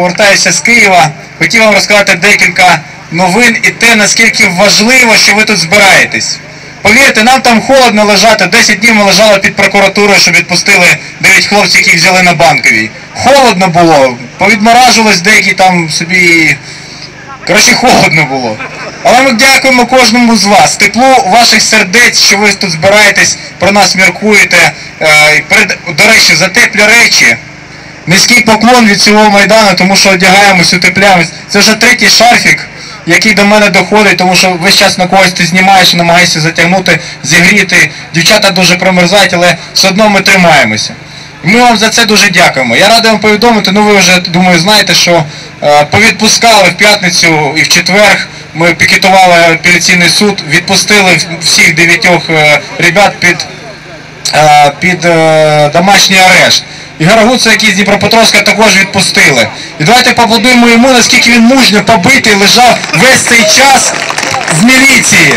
Повертаюся з Києва. Хотів вам розказати декілька новин і те, наскільки важливо, що ви тут збираєтесь. Повірте, нам там холодно лежати. 10 днів ми лежали під прокуратурою, щоб відпустили 9 хлопців, яких взяли на банковій. Холодно було, повідморажувались деякі там собі. Коротше, холодно було. Але ми дякуємо кожному з вас. Теплу ваших сердець, що ви тут збираєтесь, про нас міркуєте. Е, До речі, за теплі речі. Низький поклон від цього майдану, тому що одягаємось, утепляємось. Це вже третій шарфік, який до мене доходить, тому що весь час на когось ти знімаєш, намагаєшся затягнути, зігріти. Дівчата дуже промерзають, але все одно ми тримаємося. Ми вам за це дуже дякуємо. Я радий вам повідомити, ну ви вже, думаю, знаєте, що е, повідпускали в п'ятницю і в четвер. Ми пікетували апеляційний суд, відпустили всіх дев'ятьох е, ребят під е, під е, домашній арешт. І Гарагуца, який з Дніпропетровська, також відпустили. І давайте поаплодуємо йому, наскільки він мужньо побитий, лежав весь цей час в міліції,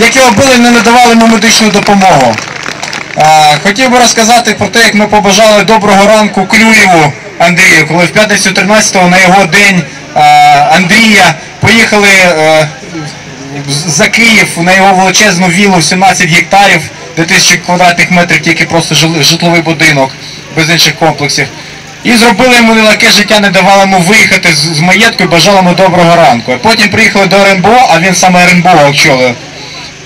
як його били, не надавали йому медичну допомогу. А, хотів би розказати про те, як ми побажали доброго ранку Клюєву Андрію, коли в п'ятницю 13-го на його день а, Андрія поїхали е, за Київ на його величезну віллу в 17 гектарів, де тисячі квадратних метрів тільки просто житловий будинок, без інших комплексів. І зробили йому нелегке життя, не давали йому виїхати з, з маєтку бажали йому доброго ранку. Потім приїхали до РНБО, а він саме РНБО очолив.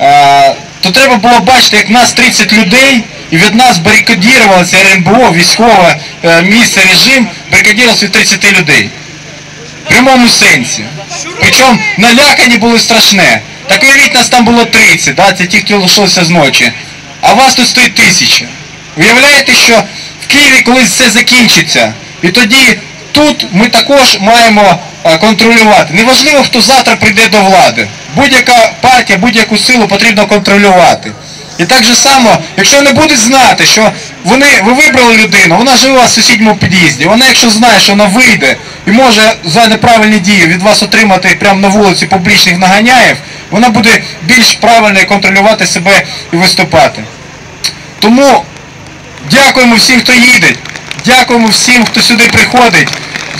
Е, то треба було бачити, як нас 30 людей, і від нас барикадірувалося РНБО, військове е, місце, режим, барикадірувалося від 30 людей. В прямому сенсі. Причому налякані були страшне. Так уявіть, нас там було 30, да? це ті, хто лишився з ночі. А вас тут стоїть тисяча. Уявляєте, що Києві колись все закінчиться. І тоді тут ми також маємо е, контролювати. Неважливо, хто завтра прийде до влади. Будь-яка партія, будь-яку силу потрібно контролювати. І так же само, якщо вони будуть знати, що вони, ви вибрали людину, вона живе в сусідньому під'їзді, вона якщо знає, що вона вийде і може за неправильні дії від вас отримати прямо на вулиці публічних наганяїв, вона буде більш правильно контролювати себе і виступати. Тому дякуємо всім, хто їде, дякуємо всім, хто сюди приходить.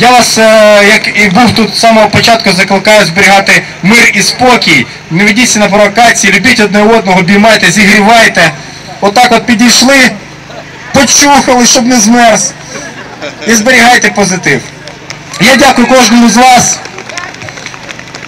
Я вас, е, як і був тут з самого початку, закликаю зберігати мир і спокій. Не ведіться на провокації, любіть одне одного, обіймайте, зігрівайте. Отак от підійшли, почухали, щоб не змерз. І зберігайте позитив. Я дякую кожному з вас.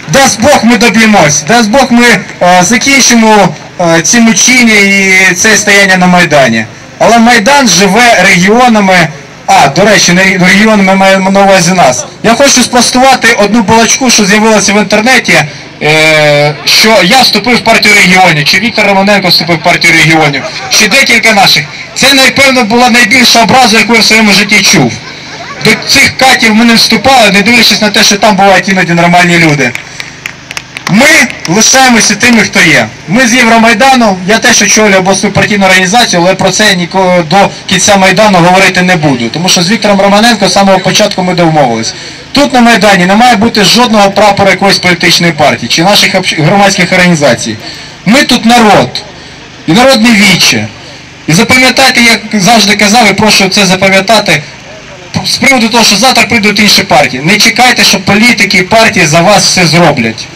Дасть Бог ми доб'ємось. Дасть Бог ми е, закінчимо е, ці мучіння і це стояння на Майдані. Але Майдан живе регіонами. А, до речі, не регіонами маємо на увазі нас. Я хочу спростувати одну балачку, що з'явилася в інтернеті, е, що я вступив в партію регіонів, чи Віктор Романенко вступив в партію регіонів, чи декілька наших. Це, напевно, була найбільша образа, яку я в своєму житті чув. До цих катів ми не вступали, не дивлячись на те, що там бувають іноді нормальні люди. Ми лишаємося тими, хто є. Ми з Євромайдану, я теж очолюю обласну партійну організацію, але про це ніколи до кінця Майдану говорити не буду. Тому що з Віктором Романенко з самого початку ми домовились. Тут на Майдані не має бути жодного прапора якоїсь політичної партії чи наших громадських організацій. Ми тут народ. І народне віче. І запам'ятайте, як завжди казав, і прошу це запам'ятати, з приводу того, що завтра прийдуть інші партії. Не чекайте, що політики і партії за вас все зроблять.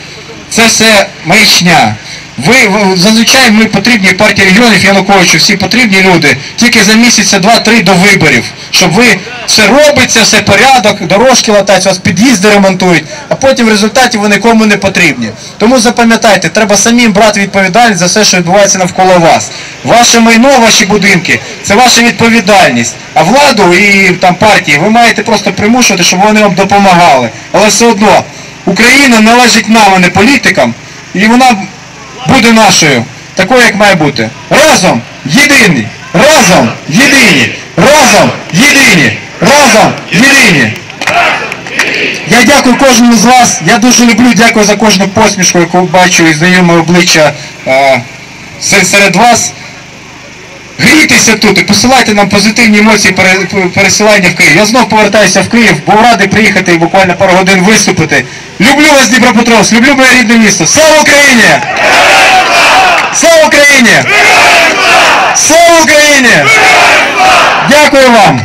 Це все маячня. Ви, ви- зазвичай ми потрібні партії регіонів, Януковичу, всі потрібні люди, тільки за місяця два-три до виборів, щоб ви все робиться, все порядок, дорожки латаються, вас під'їзди ремонтують, а потім в результаті ви нікому не потрібні. Тому запам'ятайте, треба самим брати відповідальність за все, що відбувається навколо вас. Ваше майно, ваші будинки це ваша відповідальність. А владу і там партії ви маєте просто примушувати, щоб вони вам допомагали. Але все одно Україна належить нам, а не політикам, і вона буде нашою, такою, як має бути. Разом єдині, разом єдині, разом єдині, разом єдині. Я дякую кожному з вас. Я дуже люблю, дякую за кожну посмішку, яку бачу і знайоме обличчя е, серед- вас. Грійтеся тут і посилайте нам позитивні емоції пересилання в Київ. Я знов повертаюся в Київ, був радий приїхати і буквально пару годин виступити. Люблю вас, Дніпропетровськ, люблю моє рідне місто. Слава Україні! Слава Україні! Слава Україні! Дякую вам!